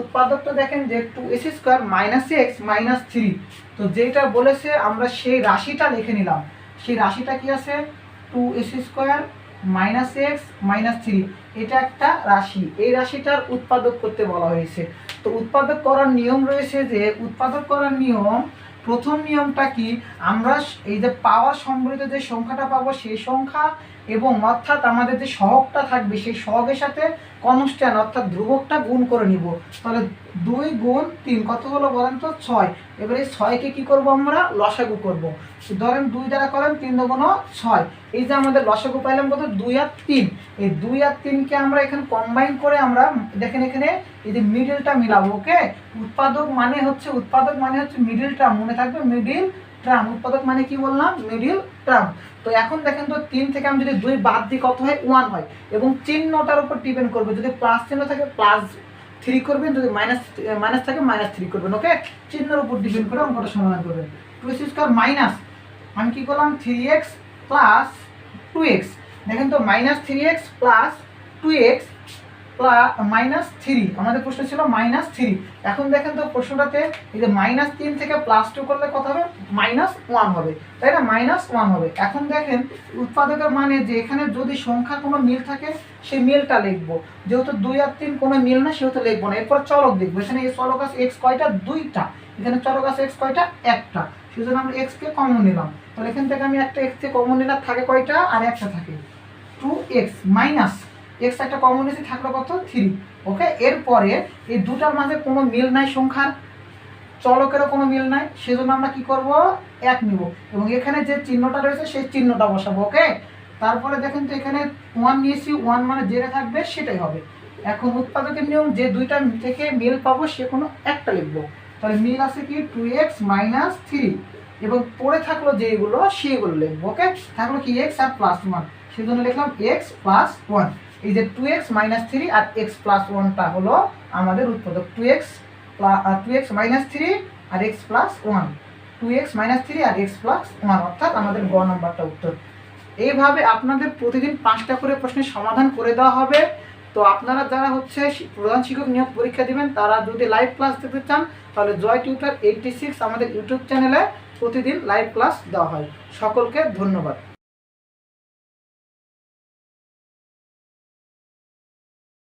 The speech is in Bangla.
উৎপাদকটা দেখেন যে two S square minus X minus three তো যেটা বলেছে, আমরা সেই রাশিটা লিখে নিলাম। সেই রাশিটা কি আছে? Two S square minus X minus three এটা একটা রাশি। এই রাশিটার উৎপাদক করতে বলা হয়েছে। তো উৎপাদক করার নিয়ম রয়েছে যে, উৎপাদক করার নিয়ম, প্রথম নিয়মটা কি? আমরা এই যে পাওয়ার সম্বলিত যে সংখ্যাটা পাবো, সেই সংখ্যা এবং অর্থাৎ আমাদের যে সহগটা থাকবে, সেই সহগের সাথে কনস্ট্যান্ট অর্থাৎ ধ্রুবকটা গুণ করে নিব। তাহলে দুই গুণ তিন, কত হলো বলেন তো? ছয়। এবারে এই ছয়কে কি করব আমরা? লসাগু করব। ধরেন দুই দ্বারা করেন, তিন দুগুণ ছয়। এই যে আমাদের লসাগু পাইলাম কত? দুই আর তিন। এই দুই আর তিনকে আমরা এখানে কম্বাইন করে আমরা দেখেন এখানে এই যে মিডিলটা মিলাবো ওকে উৎপাদক মানে হচ্ছে, উৎপাদক মানে হচ্ছে মিডিল টার্ম মনে থাকবে মিডিল ট্রাম, উৎপাদক মানে কি বললাম? Middle term. তো এখন দেখেন তো তিন থেকে আমি যদি দুই বাদ দিই, কত হয়? ওয়ান হয়। এবং চিহ্নটার উপর ডিপেন্ড করবে। যদি প্লাস চিহ্ন থাকে প্লাস থ্রি করবেন। যদি মাইনাস মাইনাস থাকে মাইনাস থ্রি করবেন ওকে চিহ্নের উপর ডিপেন্ড করে অঙ্কটা সমাধান করবেন। টু এক্স স্কোয়ার মাইনাস আমি কি করলাম? Three X plus two X দেখেন তো minus three X plus two X minus three আমাদের প্রশ্ন ছিল মাইনাস থ্রি এখন দেখেন তো প্রশ্নটাতে এই যে মাইনাস তিন থেকে প্লাস টু করলে কত হবে? মাইনাস ওয়ান হবে। তাই না? মাইনাস ওয়ান হবে। এখন দেখেন উৎপাদকের মানে যে এখানে যদি সংখ্যা কোনো মিল থাকে সেই মিলটা লিখব। যেহেতু দুই আর তিন কোনো মিল না, সেহেতু লিখব না। এরপর চলক দেখব। এখানে এই চলক আছে এক্স কয়টা? দুইটা। এখানে চলক আছে এক্স কয়টা? একটা। সেজন্য আমরা এক্সকে কমন নিলাম। তাহলে এখান থেকে আমি একটা এক্সকে কমন নিলাম থাকে কয়টা? আর একটা থাকে। টু এক্স মাইনাস এক্স একটা কমন এসে থাকল কত? থ্রি ওকে এরপরে এই দুটার মাঝে কোনো মিল নাই সংখ্যার। চলকেরও কোনো মিল নাই। সেজন্য আমরা কি করব? এক নিব। এবং এখানে যে চিহ্নটা রয়েছে, সেই চিহ্নটা বসাবো ওকে তারপরে দেখেন তো এখানে ওয়ান নিয়েছি ওয়ান মানে যেটা থাকবে সেটাই হবে। এখন উৎপাদকের নিয়ম, যে দুইটা থেকে মিল পাবো, সে কোনো একটা লিখব। তাহলে মিল আছে কি? টু এক্স মাইনাস থ্রি এবং পড়ে থাকল যেগুলো সেগুলো লিখব ওকে থাকল কি এক্স আর প্লাস ওয়ান সেজন্য লিখলাম এক্স প্লাস ওয়ান এই যে টু এক্স মাইনাস থ্রি আর এক্স প্লাস ওয়ানটা হলো আমাদের উৎপাদক two X two X minus three আর X plus one two X minus three আর এক্স প্লাস ওয়ান অর্থাৎ আমাদের গ নম্বরটা উত্তর। এইভাবে আপনাদের প্রতিদিন পাঁচটা করে প্রশ্নের সমাধান করে দেওয়া হবে। তো আপনারা যারা হচ্ছে প্রধান শিক্ষক নিয়োগ পরীক্ষা দিবেন, তারা যদি লাইভ ক্লাস দেখতে চান, তাহলে জয় টিউটার এইটটি সিক্স আমাদের ইউটিউব চ্যানেলে প্রতিদিন লাইভ ক্লাস দেওয়া হয়। সকলকে ধন্যবাদ।